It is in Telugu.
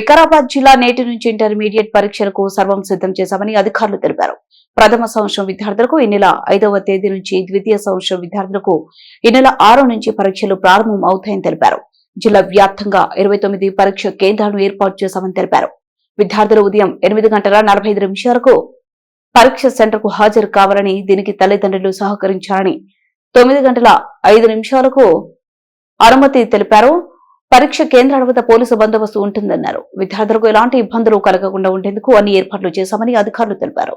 వికారాబాద్ జిల్లా నేటి నుంచి ఇంటర్మీడియట్ పరీక్షలకు సర్వం సిద్ధం చేశామని అధికారులు తెలిపారు. ప్రథమ సంవత్సరం విద్యార్థులకు ఈ నెల ఐదవ తేదీ నుంచి ద్వితీయ సంవత్సరం విద్యార్థులకు ఈ నెల ఆరు నుంచి పరీక్షలు ప్రారంభం అవుతాయని తెలిపారు. జిల్లా వ్యాప్తంగా ఇరవై తొమ్మిది పరీక్ష కేంద్రాలను ఏర్పాటు చేశామని తెలిపారు. విద్యార్థులు ఉదయం ఎనిమిది గంటల నలభై ఐదు నిమిషాలకు పరీక్ష సెంటర్కు హాజరు కావాలని దీనికి తల్లిదండ్రులు సహకరించాలని తొమ్మిది గంటల ఐదు నిమిషాలకు అనుమతి తెలిపారు. పరీక్ష కేంద్రాల వద్ద పోలీసు బందోబస్తు ఉంటుందన్నారు. విద్యార్థులకు ఎలాంటి ఇబ్బందులు కలగకుండా ఉండేందుకు అన్ని ఏర్పాట్లు చేశామని అధికారులు తెలిపారు.